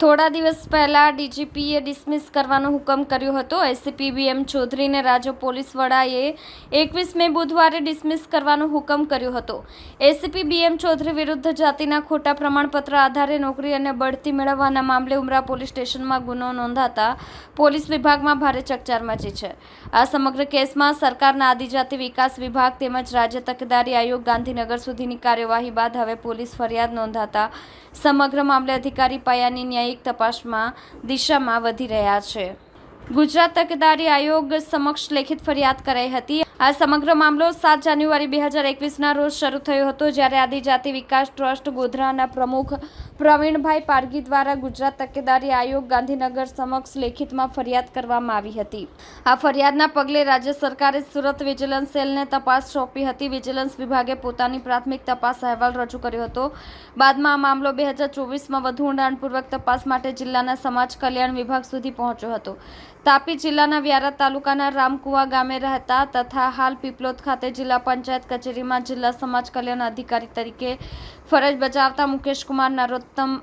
થોડા દિવસ પહેલાં ડીજીપીએ ડિસમિસ કરવાનો હુકમ કર્યો હતો. એસીપી બીએમ ચૌધરીને રાજ્ય પોલીસ વડાએ એકવીસ મે બુધવારે ડિસમિસ કરવાનો હુકમ કર્યો હતો. એસીપી બીએમ ચૌધરી વિરુદ્ધ જાતિના ખોટા પ્રમાણપત્ર આધારે નોકરી અને બઢતી મેળવવાના મામલે ઉમરા પોલીસ સ્ટેશનમાં ગુનો નોંધાતા પોલીસ વિભાગમાં ભારે ચકચાર મચી છે. આ સમગ્ર કેસમાં સરકારના આદિજાતિ વિકાસ વિભાગ તેમજ રાજ્ય તકેદારી આયોગ ગાંધીનગર સુધીની કાર્યવાહી બાદ હવે પોલીસ ફરિયાદ નોંધાતા સમગ્ર મામલે અધિકારી પાયાની ન્યાયિક તપાસમાં દિશામાં વધી રહ્યા છે. ગુજરાત તકેદારી આયોગ સમક્ષ લેખિત ફરિયાદ કરાઈ હતી. આ સમગ્ર મામલો સાત જાન્યુઆરી બે હજાર એકવીસના રોજ શરૂ થયો હતો જ્યારે આદિજાતિ વિકાસ ટ્રસ્ટ ગોધરાના પ્રમુખ પ્રવીણભાઈ પારગી દ્વારા ગુજરાત તકેદારી આયોગ ગાંધીનગર સમક્ષ લેખિતમાં ફરિયાદ કરવામાં આવી હતી. આ ફરિયાદના પગલે રાજ્ય સરકારે સુરત વિજિલન્સ સેલને તપાસ સોંપી હતી. વિજિલન્સ વિભાગે પોતાની પ્રાથમિક તપાસ અહેવાલ રજૂ કર્યો હતો. બાદમાં આ મામલો બે હજાર ચોવીસમાં વધુ ઊંડાણપૂર્વક તપાસ માટે જિલ્લાના સમાજ કલ્યાણ વિભાગ સુધી પહોંચ્યો હતો. તાપી જિલ્લાના વ્યારા તાલુકાના રામકુવા ગામે રહેતા તથા હાલ પીપલોદ ખાતે જિલ્લા પંચાયત કચેરીમાં જિલ્લા સમાજ કલ્યાણ અધિકારી તરીકે ફરજ બજાવતા મુકેશકુમાર નરોત્તમ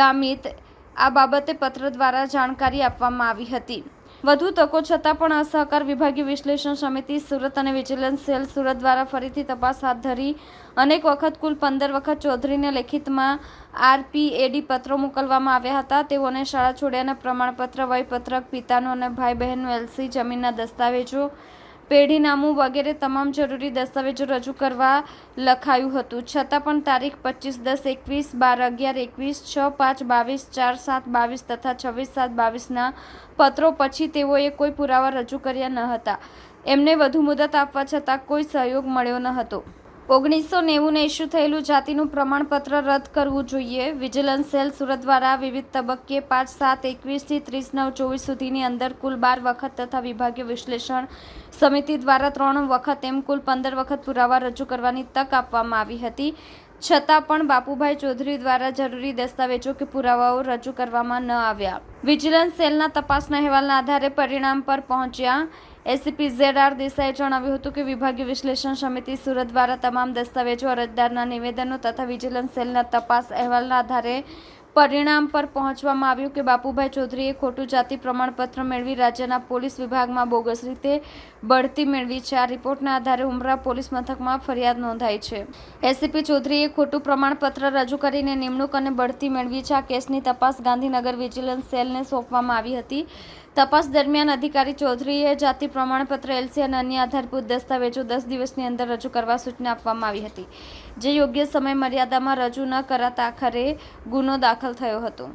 ગામિત આ બાબતે પત્ર દ્વારા જાણકારી આપવામાં આવી હતી. વધુ તકો છતાં પણ અસહકાર વિભાગીય વિશ્લેષણ સમિતિ, સુરત અને વિજિલન્સ સેલ સુરત દ્વારા ફરીથી તપાસ હાથ ધરી અનેક વખત કુલ પંદર વખત ચૌધરીને લેખિતમાં આરપીએડી પત્રો મોકલવામાં આવ્યા હતા. તેઓને શાળા છોડ્યાના પ્રમાણપત્ર, વયપત્રક, પિતાનો અને ભાઈ બહેનનું એલસી જમીનના દસ્તાવેજો પેઢીનામું વગેરે તમામ જરૂરી દસ્તાવેજો રજૂ કરવા લખાયું હતું. છતાં પણ તારીખ પચીસ, દસ, એકવીસ, બાર, અગિયાર, એકવીસ, છ, પાંચ, બાવીસ, ચાર, સાત, બાવીસ તથા છવ્વીસ, સાત, બાવીસના પત્રો પછી તેઓએ કોઈ પુરાવા રજૂ કર્યા ન હતા. એમને વધુ મુદત આપવા છતાં કોઈ સહયોગ મળ્યો ન હતો. ઓગણીસો નેવુંને ઇસ્યુ થયેલું જાતિનું પ્રમાણપત્ર રદ કરવું જોઈએ. વિજિલન્સ સેલ સુરત દ્વારા વિવિધ તબક્કે પાંચ સાત એકવીસથી ત્રીસ નવ ચોવીસ સુધીની અંદર કુલ બાર વખત તથા વિભાગીય વિશ્લેષણ સમિતિ દ્વારા ત્રણ વખત એમ કુલ પંદર વખત પુરાવા રજૂ કરવાની તક આપવામાં આવી હતી. છતાં પણ બાપુભાઈ ચૌધરી દ્વારા જરૂરી દસ્તાવેજો કે પુરાવાઓ રજૂ કરવામાં ન આવ્યા. વિજિલન્સ સેલના તપાસના અહેવાલના આધારે પરિણામ પર પહોંચ્યા. એસીપી ઝેડ આર દેસાઈએ જણાવ્યું હતું કે વિભાગીય વિશ્લેષણ સમિતિ સુરત દ્વારા તમામ દસ્તાવેજો અરજદારના નિવેદનો તથા વિજિલન્સ સેલના તપાસ અહેવાલના આધારે પરિણામ પર પહોંચવામાં આવ્યું કે બાપુભાઈ ચૌધરીએ ખોટું જાતિ પ્રમાણપત્ર મેળવી રાજ્યના પોલીસ વિભાગમાં બોગસ રીતે બઢતી મેળવી છે. આ રિપોર્ટના આધારે ઉમરા પોલીસ મથકમાં ફરિયાદ નોંધાઈ છે. એસીપી ચૌધરીએ ખોટું પ્રમાણપત્ર રજૂ કરીને નિમણૂક અને બઢતી મેળવી છે. આ કેસની તપાસ ગાંધીનગર વિજિલન્સ સેલને સોંપવામાં આવી હતી. તપાસ દરમિયાન અધિકારી ચૌધરીએ જાતિ પ્રમાણપત્ર, એલસી અને અન્ય આધારભૂત દસ્તાવેજો દસ દિવસની અંદર રજૂ કરવા સૂચના આપવામાં આવી હતી, જે યોગ્ય સમય મર્યાદામાં રજૂ ન કરાતા આખરે ગુનો દાખલ થયો હતો.